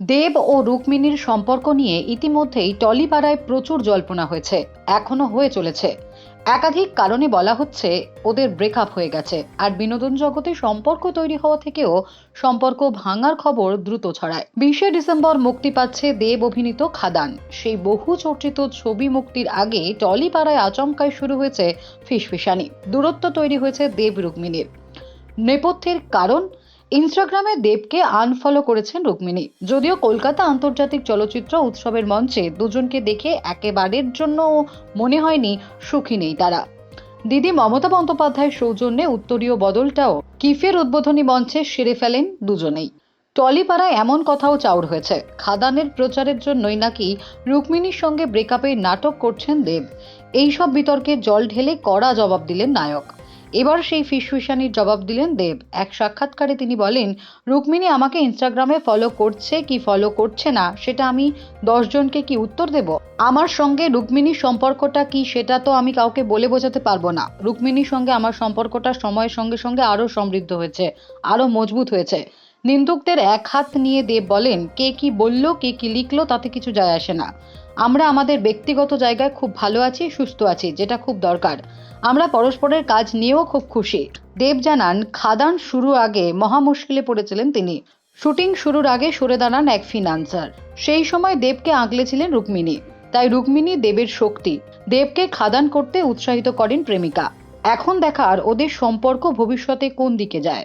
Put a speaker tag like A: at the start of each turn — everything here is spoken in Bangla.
A: দেব ও রুক্মিণীর সম্পর্ক নিয়ে ইতিমধ্যেই টলিপাড়ায় প্রচুর জল্পনা হয়েছে, এখনও হয়ে চলেছে। একাধিক কারণে বলা হচ্ছে, ওদের ব্রেকআপ হয়ে গেছে, আর বিনোদন জগতে সম্পর্ক তৈরি হওয়া থেকেও সম্পর্ক ভাঙার খবর দ্রুত ছড়ায়। বিশে ডিসেম্বর মুক্তি পাচ্ছে দেব অভিনীত খাদান। সেই বহু চর্চিত ছবি মুক্তির আগে টলিপাড়ায় আচমকায় শুরু হয়েছে ফিসফিসানি। দূরত্ব তৈরি হয়েছে দেব রুক্মিণীর। নেপথ্যের কারণ? ইনস্টাগ্রামে দেবকে আনফলো করেছেন রুক্মিণী। যদিও কলকাতা আন্তর্জাতিক চলচ্চিত্র উৎসবের মঞ্চে দুজনকে দেখে একেবারের জন্য মনে হয়নি সুখী নেই তারা। দিদি মমতা বন্দ্যোপাধ্যায়ের সৌজন্যে উত্তরীয় বদলটাও কিফের উদ্বোধনী মঞ্চে সেরে ফেলেন দুজনেই। টলিপাড়ায় এমন কথাও চাউর হয়েছে। খাদানের প্রচারের জন্যই নাকি রুক্মিণীর সঙ্গে ব্রেকআপের নাটক করছেন দেব। এইসব বিতর্কে জল ঢেলে কড়া জবাব দিলেন নায়ক। এবার সেই ফিসফিসানির জবাব দিলেন দেব। এক সাক্ষাৎকারে তিনি বলেন, রুক্মিণী আমাকে ইনস্টাগ্রামে ফলো করছে কি ফলো করছে না, সেটা আমি দশজনকে কি উত্তর দেব? আমার সঙ্গে রুক্মিণীর সম্পর্কটা কি সেটা তো আমি কাউকে বলে বোঝাতে পারব না। রুক্মিণীর সঙ্গে আমার সম্পর্কটা সময়ের সঙ্গে সঙ্গে আরও সমৃদ্ধ হয়েছে আরও মজবুত হয়েছে। নিন্দুকদের এক হাত নিয়ে দেব বলেন, কে কি বলল, কে কি লিখলো, তাতে কিছু যায় আসে না। আমরা আমাদের ব্যক্তিগত জায়গায় খুব ভালো আছি, সুস্থ আছি, যেটা খুব দরকার। আমরা পরস্পরের কাজ নিয়েও খুব খুশি। দেব জানান, খাদান শুরু আগে মহা মুশকিলে পড়েছিলেন তিনি। শুটিং শুরুর আগে সরে দাঁড়ান এক ফিনান্সার। সেই সময় দেবকে আঁকলেছিলেন রুক্মিণী। তাই রুক্মিণী দেবের শক্তি। দেবকে খাদান করতে উৎসাহিত করেন প্রেমিকা। এখন দেখার ওদের সম্পর্ক ভবিষ্যতে কোন দিকে যায়।